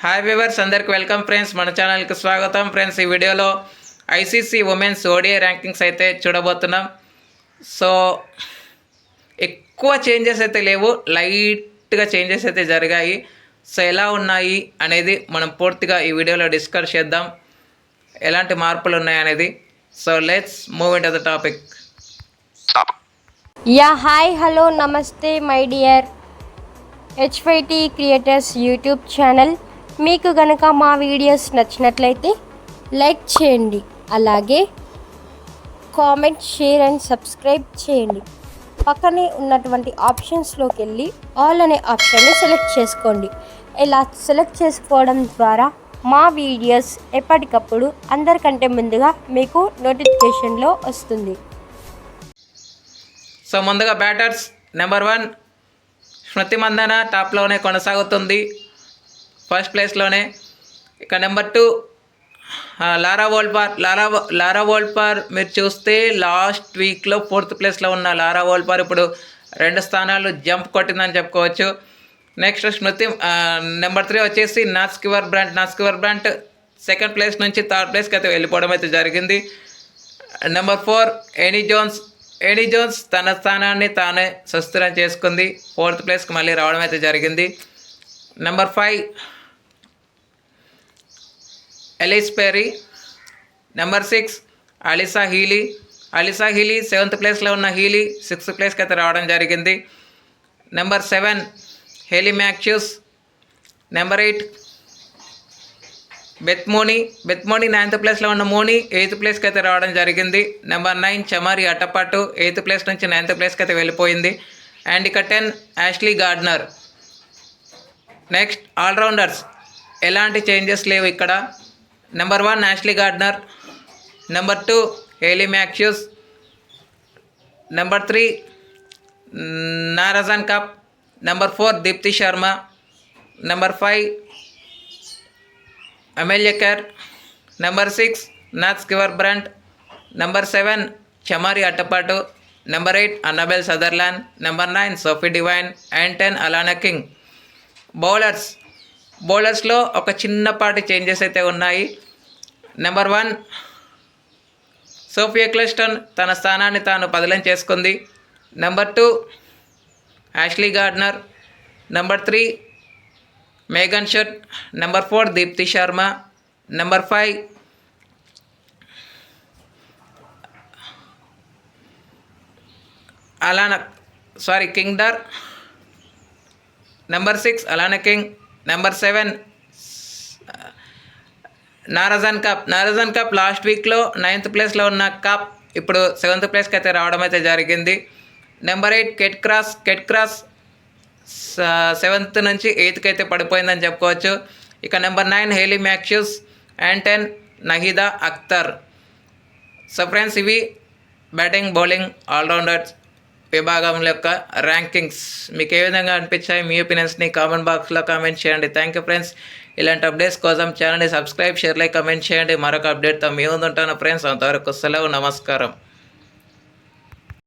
Hi viewers అందరికి welcome friends మన ఛానల్కి స్వాగతం. ఫ్రెండ్స్ ఈ వీడియోలో ఐసీసీ ఉమెన్స్ ఓడిఐ ర్యాంకింగ్స్ అయితే చూడబోతున్నాం. సో ఎక్కువ చేంజెస్ అయితే లేవు. లైట్గా చేంజెస్ అయితే జరిగాయి. సో ఎలా ఉన్నాయి అనేది మనం పూర్తిగా ఈ వీడియోలో డిస్కస్ చేద్దాం. ఎలాంటి మార్పులు ఉన్నాయి అనేది. So let's move in to the topic yeah hi hello నమస్తే my dear HYT creators YouTube channel మీకు గనక మా వీడియోస్ నచ్చినట్లయితే లైక్ చేయండి. అలాగే కామెంట్ షేర్ అండ్ సబ్స్క్రైబ్ చేయండి. పక్కనే ఉన్నటువంటి ఆప్షన్స్లోకి వెళ్ళి ఆల్ అనే ఆప్షన్ని సెలెక్ట్ చేసుకోండి. ఇలా సెలెక్ట్ చేసుకోవడం ద్వారా మా వీడియోస్ ఎప్పటికప్పుడు అందరికంటే ముందుగా మీకు నోటిఫికేషన్లో వస్తుంది. సో ముందుగా బ్యాటర్స్ నెంబర్ వన్ స్మృతి మందన టాప్లోనే కొనసాగుతుంది. ఫస్ట్ ప్లేస్లోనే ఇక నెంబర్ టూ లారా వోల్పార్ లారా లారా వోల్పార్ మీరు చూస్తే లాస్ట్ వీక్లో ఫోర్త్ ప్లేస్లో ఉన్న లారా వోల్పార్ ఇప్పుడు రెండు స్థానాలు జంప్ కొట్టిందని చెప్పుకోవచ్చు. నెక్స్ట్ స్మృతి నెంబర్ త్రీ వచ్చేసి Nat Sciver Brunt Nat Sciver Brunt second place నుంచి థర్డ్ ప్లేస్కి అయితే వెళ్ళిపోవడం అయితే జరిగింది. Number four Amy Jones Amy Jones తన స్థానాన్ని తానే సుస్థిరం చేసుకుంది. ఫోర్త్ ప్లేస్కి మళ్ళీ రావడం అయితే జరిగింది. Number five Ellyse Perry number six Alyssa Healy. Alyssa Healy seventh ప్లేస్లో ఉన్న హీలీ సిక్స్త్ ప్లేస్కి అయితే రావడం జరిగింది. Number seven Hayley Matthews number eight Beth Mooney. Beth Mooney ninth ప్లేస్లో ఉన్న మోని ఎయిత్ ప్లేస్కి అయితే రావడం జరిగింది. Number nine Chamari Athapaththu eighth place నుంచి నైన్త్ ప్లేస్కి అయితే వెళ్ళిపోయింది. అండ్ ఇక ten Ashleigh Gardner. Next allrounders. ఎలాంటి చేంజెస్ లేవు ఇక్కడ. Number one Ashleigh Gardner number two Hayley Matthews number three Marizanne Kapp number four Deepti Sharma number five Amelia Kerr number six Nat Sciver Brunt number seven Chamari Athapaththu number eight Annabel Sutherland number nine Sophie Devine and ten Alana King bowlers బౌలర్స్లో ఒక చిన్నపాటి changes అయితే ఉన్నాయి. Number one Sophia క్లస్టన్ తన స్థానాన్ని తాను బదిలం చేసుకుంది. Number two Ashleigh Gardner number three Megan Schutt number four Deepti Sharma number five Alana sorry కింగ్డర్ number six Alana King number seven Marizanne Kapp Marizanne Kapp last వీక్లో ninth ప్లేస్లో ఉన్న cup ఇప్పుడు seventh ప్లేస్కి అయితే రావడం అయితే జరిగింది. Number eight Kate Cross Kate Cross seventh నుంచి ఎయిత్కి అయితే పడిపోయిందని చెప్పుకోవచ్చు. ఇక number nine Hayley Matthews and ten Nahida Akhter so friends ఇవి బ్యాటింగ్ బౌలింగ్ ఆల్రౌండర్స్ విభాగం యొక్క ర్యాంకింగ్స్ మీకు ఏ విధంగా అనిపించాయి? మీ ఒపీనియన్స్ని కామెంట్ బాక్స్లో కామెంట్ చేయండి. థ్యాంక్ యూ ఫ్రెండ్స్ ఇలాంటి అప్డేట్స్ కోసం ఛానల్ని సబ్స్క్రైబ్ షేర్ లైక్ కమెంట్ చేయండి. మరొక అప్డేట్తో మీ ముందు ఉంటాను ఫ్రెండ్స్ అంతవరకు సెలవు నమస్కారం.